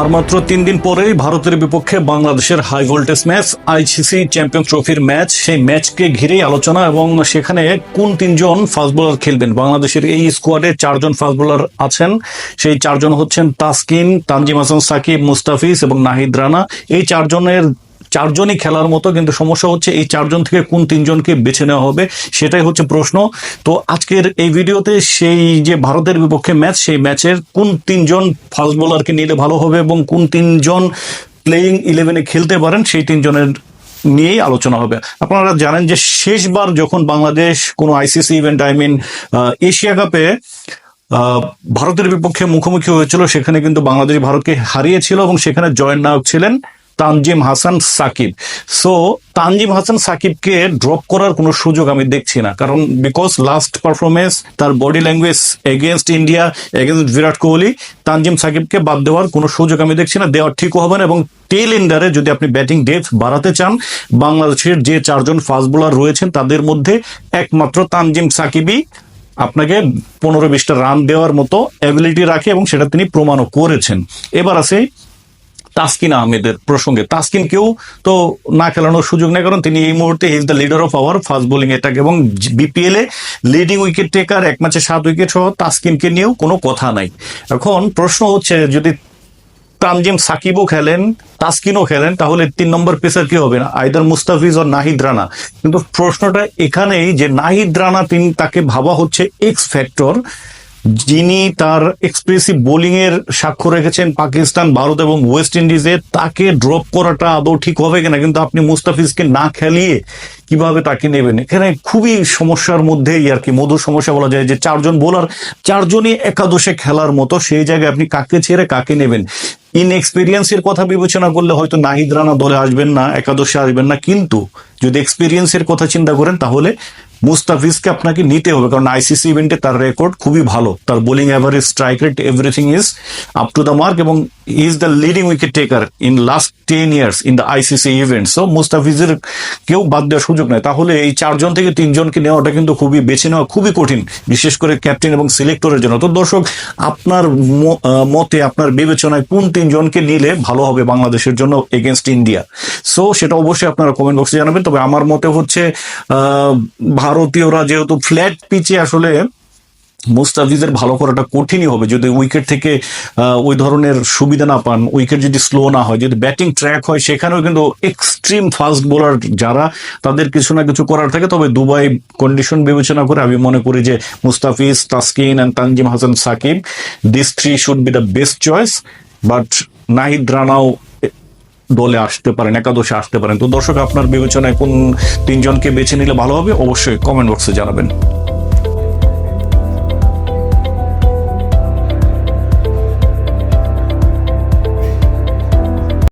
আর মাত্র তিন দিন পরেই ভারতের বিপক্ষে বাংলাদেশের high voltage match ICC champion ট্রফির ম্যাচ সেই ম্যাচকে ঘিরেই আলোচনা এবং সেখানে কোন তিনজন ফাস্ট বোলার খেলবেন? বাংলাদেশের এই স্কোয়াডে চারজন ফাস্ট বোলার আছেন। সেই চারজন হচ্ছেন তাসকিন, তানজিম হাসান, সাকিব, মুস্তাফিজ এবং নাহিদ রানা। এই চারজনের চারজনই খেলার মতো, কিন্তু সমস্যা হচ্ছে এই চারজন থেকে কোন তিনজনকে বেছে নেওয়া হবে সেটাই হচ্ছে প্রশ্ন। তো আজকের এই ভিডিওতে সেই যে ভারতের বিপক্ষে ম্যাচ, সেই ম্যাচের কোন তিনজন ফাস্ট বোলারকে নিলে ভালো হবে এবং কোন তিনজন প্লেয়িং ইলেভেনে খেলতে পারেন, সেই তিনজনের নিয়েই আলোচনা হবে। আপনারা জানেন যে শেষবার যখন বাংলাদেশ কোনো ICC event I mean Asia কাপে ভারতের বিপক্ষে মুখোমুখি হয়েছিল, সেখানে কিন্তু বাংলাদেশ ভারতকে হারিয়েছিল এবং সেখানে জয়ের নায়ক ছিলেন তানজিম হাসান সাকিব। সো তানজিম হাসান সাকিবকে ড্রপ করার কোনো সুযোগ আমি দেখছি না। কারণ বিকজ লাস্ট পারফরমেন্স তার body language against India against Virat Kohli, Tanzim সাকিবকে বাদ দেওয়ার কোনো সুযোগ আমি দেখছি না। দেওয়ার ঠিকও হবে না এবং টেল ইন্ডারে যদি আপনি ব্যাটিং ডেপথ বাড়াতে চান, বাংলাদেশের যে চারজন ফাস্ট বোলার রয়েছেন, তাদের মধ্যে একমাত্র তানজিম সাকিবই আপনাকে পনেরো বিশটা রান দেওয়ার মতো অ্যাবিলিটি রাখে এবং সেটা তিনি প্রমাণও করেছেন। এবার আছে তাসকিন আহমেদের প্রসঙ্গে। তাসকিন কেউ তো না খেলানোর সুযোগ নেই, কারণ তিনি এই মুহূর্তে is the leader of our fast bowling attack এবং বিপিএল এ লিডিং উইকেট টেকার এক ম্যাচে সাত উইকেট সহ তাসকিনকে নিয়েও কোনো কথা নাই। এখন প্রশ্ন হচ্ছে, যদি তানজিম সাকিবও খেলেন, তাসকিনও খেলেন, তাহলে তিন নম্বর পেসার কি হবে? না আইদার মুস্তাফিজ ও নাহিদ রানা। কিন্তু প্রশ্নটা এখানেই যে নাহিদ রানা তিনি, তাকে ভাবা হচ্ছে এক্স ফ্যাক্টর যিনি তার এক্সপ্রেসিভ বোলিং এর সাক্ষ্য রেখেছেন পাকিস্তান, ভারত এবং ওয়েস্ট ইন্ডিজে তাকে ড্রপ করাটা আদৌ ঠিক হবে কিনা? কিন্তু আপনি মুস্তাফিজকে না খেলিয়ে কীভাবে তাকে নেবেন? এখানে খুবই সমস্যার মধ্যেই আর কি, মধুর সমস্যা বলা যায় যে চারজন বোলার চারজনই একাদশে খেলার মতো, সেই জায়গায় আপনি কাকে ছেড়ে কাকে নেবেন? ইনএক্সপিরিয়েন্সের কথা বিবেচনা করলে হয়তো নাহিদ রানা দলে আসবেন না, একাদশে আসবেন না, কিন্তু যদি এক্সপিরিয়েন্সের কথা চিন্তা করেন, তাহলে মুস্তাফিজকে আপনাকে নিতে হবে, কারণ আইসিসি ইভেন্টে তার রেকর্ড খুবই ভালো। তার bowling average strike rate everything is up to the mark এবং is the leading wicket taker in last ten years in the ICC event so মুস্তাফিজের কেউ বাদ দেওয়ার সুযোগ নেই। তাহলে এই চারজন থেকে তিনজনকে নেওয়াটা কিন্তু খুবই বেছে নেওয়া খুবই কঠিন, বিশেষ করে ক্যাপ্টেন এবং সিলেক্টরের জন্য। তো দর্শক, আপনার মতে, আপনার বিবেচনায় কোন তিনজনকে নিলে ভালো হবে বাংলাদেশের জন্য এগেনস্ট ইন্ডিয়া সো সেটা অবশ্যই আপনারা কমেন্ট বক্সে জানাবেন। তবে আমার মতে হচ্ছে ভারতীয়রা যেহেতু ফ্ল্যাট পিচে আসলে মুস্তাফিজের ভালো করাটা কঠিনই হবে। যদি উইকেট থেকে ওই ধরনের সুবিধা না পান, উইকেট যদি স্লো না হয়, যদি ব্যাটিং ট্র্যাক হয়, সেখানেও কিন্তু এক্সট্রিম ফাস্ট বোলার যারা, তাদের কিছু না কিছু করার থাকে। তবে দুবাই কন্ডিশন বিবেচনা করে আমি মনে করি যে Mustafiz, Taskin and Tanzim Hasan Sakib this three should be the best choice but Nahid রানাও দলে আসতে পারেন, একাদশে আসতে পারেন। তো দর্শক, আপনার বিবেচনায় কোন তিনজনকে বেছে নিলে ভালো হবে? অবশ্যই কমেন্ট বক্সে জানাবেন।